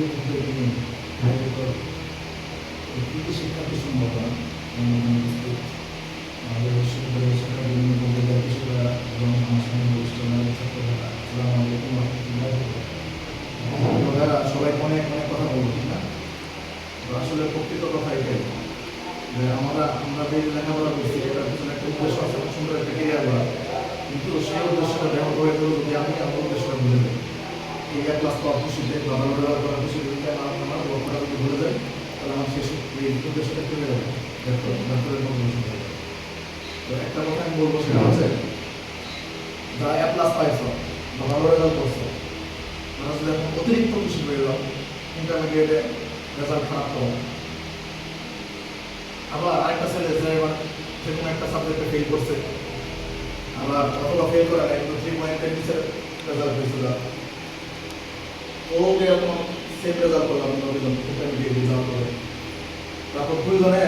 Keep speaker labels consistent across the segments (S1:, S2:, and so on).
S1: এই কৃতি শিক্ষার্থী সংগঠন আমাদের বিশ্ববিদ্যালয়ের শিক্ষা বিভিন্ন সবাই অনেক অনেক কথা বলব না তো আসলে প্রকৃত কথা এটাই যে আমরা আমরা যে লেখাপড়া করছি এটার পিছনে একটা উদ্দেশ্য আছে সুন্দর একটা ক্রিয়া করা কিন্তু সেই উদ্দেশ্যটা ব্যবহার করে যদি আমি আমার উদ্দেশ্যটা ভুলে যাই এই ক্লাস পাওয়ার বা ব্যবহার করার যদি আমার আমার লক্ষ্যটা ভুলে যায়, তাহলে আমার শেষ এই উদ্দেশ্যটা চলে যাবে। ডাক্তার ডাক্তারের কোনো উদ্দেশ্য চলে যাবে। তো একটা কথা আমি বলব সেটা হচ্ছে যারা এ প্লাস পাইছো বা ভালো রেজাল্ট করছ তারা যদি এখন অতিরিক্ত হয়ে যাও ইন্টারমিডিয়েটে রেজাল্ট খারাপ আরেকটা ছেলে, যে এবার একটা সাবজেক্টে ফেল করছে, আবার অথবা ফেল করে কিন্তু থ্রি রেজাল্ট হয়েছিল। ও এরকম সেম রেজাল্ট করলাম দুজন ইন্টারমিডিয়েট রেজাল্ট করে তারপর দুইজনে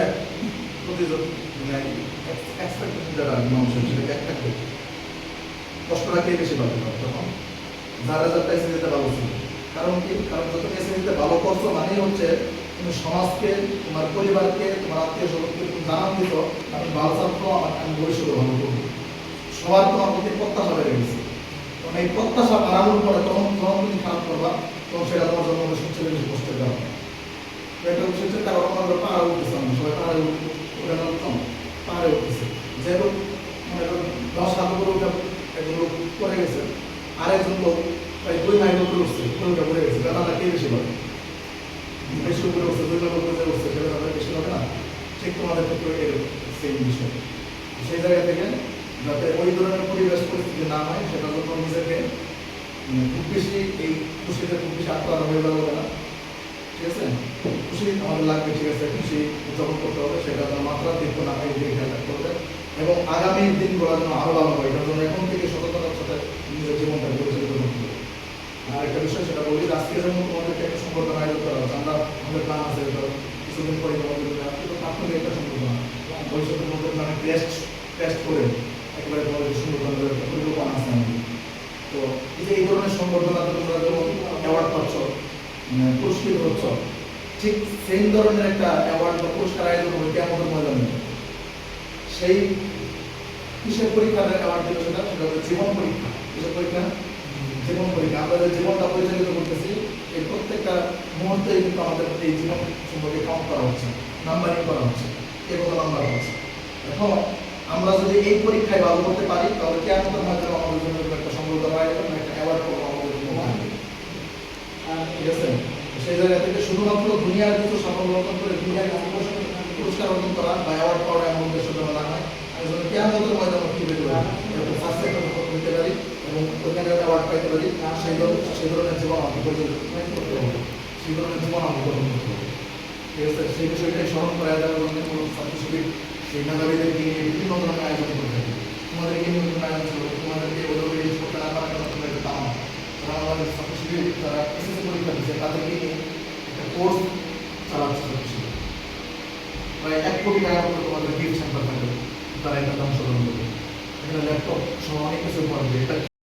S1: প্রতিজন মানে যেটা মানুষের একটা করে কষ্টটা কে বেশি পাবে তখন যার রেজাল্ট পাইছে যেতে ভালো ছিল। কারণ কি? কারণ যত এসএসসিতে ভালো করছ মানেই হচ্ছে তুমি সমাজকে, তোমার পরিবারকে, তোমার আত্মীয় স্বজনকে তুমি জানান দিত আমি ভালো ছাত্র আমি ভবিষ্যতে ভালো করব। সবার তোমার প্রতি প্রত্যাশা বেড়ে গেছে। তখন এই প্রত্যাশা বাড়ানোর পরে তখন যখন তুমি খারাপ করবা, তখন সেটা তোমার জন্য সবচেয়ে বেশি কারণ তো একটা হচ্ছে কারণ আমরা পাহাড়ে উঠতেছে আমরা সবাই পাহাড়ে উঠে উঠে উঠতাম পাহাড়ে উঠতেছে। যে লোক মানে দশ হাত উপরে উঠে একজন লোক পড়ে গেছে, আরেকজন লোক প্রায় দুই মাইল উপরে উঠছে, উপরে পড়ে গেছে দাদা কে বেশি পাবে বেশি উপরে উঠছে, দুই মাইল উপরে উঠছে সেটা বেশি হবে না, ঠিক তোমাদের ক্ষেত্রে এরকম সেম বিষয়। সেই জায়গা থেকে যাতে ওই ধরনের পরিবেশ পরিস্থিতি না হয় সেটার জন্য নিজেকে খুব বেশি এই খুশিতে খুব বেশি আত্মহারা হয়ে হবে না। ঠিক আছে? খুশি আমাদের লাগবে, ঠিক আছে? খুশি উদযাপন করতে হবে, সেটা যেন মাত্রা দীর্ঘ না হয় এদিকে খেয়াল রাখতে হবে। এবং আগামী দিনগুলো যেন আরও ভালো হয়, এটার জন্য এখন থেকে সতর্কতার সাথে নিজের জীবনটা পরিচালিত করতে হবে। আর একটা বিষয় সেটা বলি, আজকে যেমন তোমাদেরকে একটা সংবর্ধনা আয়োজন করা হচ্ছে আমরা আমাদের প্ল্যান আছে তো কিছুদিন পরে তোমাদের কিন্তু প্রাথমিক একটা সংবর্ধনা ভবিষ্যতের মধ্যে মানে টেস্ট টেস্ট করে একেবারে দেওয়ার একটা পরিকল্পনা আছে আমাদের তো এই যে এই ধরনের সংবর্ধনাতে তোমরা যেমন অ্যাওয়ার্ড পাচ্ছ মানে পুরস্কৃত হচ্ছ। ঠিক সেম ধরনের একটা অ্যাওয়ার্ড বা পুরস্কার আয়োজন হবে কেমন ময়দানে সেই কিসের পরীক্ষার অ্যাওয়ার্ড দিল সেটা? সেটা হচ্ছে জীবন পরীক্ষা। কিসের পরীক্ষা? জীবন পরীক্ষা। আমরা যে জীবনটা পরিচালিত করতেছি, এই প্রত্যেকটা মুহূর্তে কিন্তু আমাদের এই জীবন সম্পর্কে কাউন্ট করা হচ্ছে নাম্বারিং করা হচ্ছে কত নাম্বার হচ্ছে। এখন আমরা যদি এই পরীক্ষায় ভালো করতে পারি তাহলে কেমন মাধ্যমে আমাদের জন্য একটা সম্বর্ধনা আয়োজন একটা অ্যাওয়ার্ড পাবো আমাদের জন্য ঠিক আছে। সেই জায়গা থেকে শুধুমাত্র দুনিয়ার কিছু সাফল্য অর্জন করে দুনিয়ার পুরস্কার- অর্জন করা বা অ্যাওয়ার্ড পাওয়া এমন উদ্দেশ্য যেন না। হয় আমি যেন কেমন ময়দান কি পেতে পারি? এরকম সেকেন্ড হতে পারি এবং ওইখানে অ্যাওয়ার্ড পাইতে পারি। সেই ধরনের সেই ধরনের জীবন পরিচালিত করতে হবে। সেই ধরনের জীবন গ্রহণ করতে হবে। ঠিক আছে? সেই বিষয়টাই স্মরণ করা যাবে এবং কোনো শিবির মেধাবীদেরকে নিয়ে বিভিন্ন ধরনের আয়োজন করে থাকে তোমাদেরকে নিয়ে বিভিন্ন আয়োজন ছিল তোমাদেরকে ওদের রিলিজ করতে না পারার কারণে তোমরা এটা দাও তারা আমাদের ছাত্র শিবির এসএসসি পরীক্ষা দিচ্ছে, তাদেরকে নিয়ে একটা কোর্স চালাচ্ছে ছাত্র শিবির প্রায় এক কোটি টাকা করে তোমাদের গিফট সেন্টার থাকবে তারা এটা অংশগ্রহণ করবে। এখানে ল্যাপটপ সহ অনেক কিছু পারবে এটা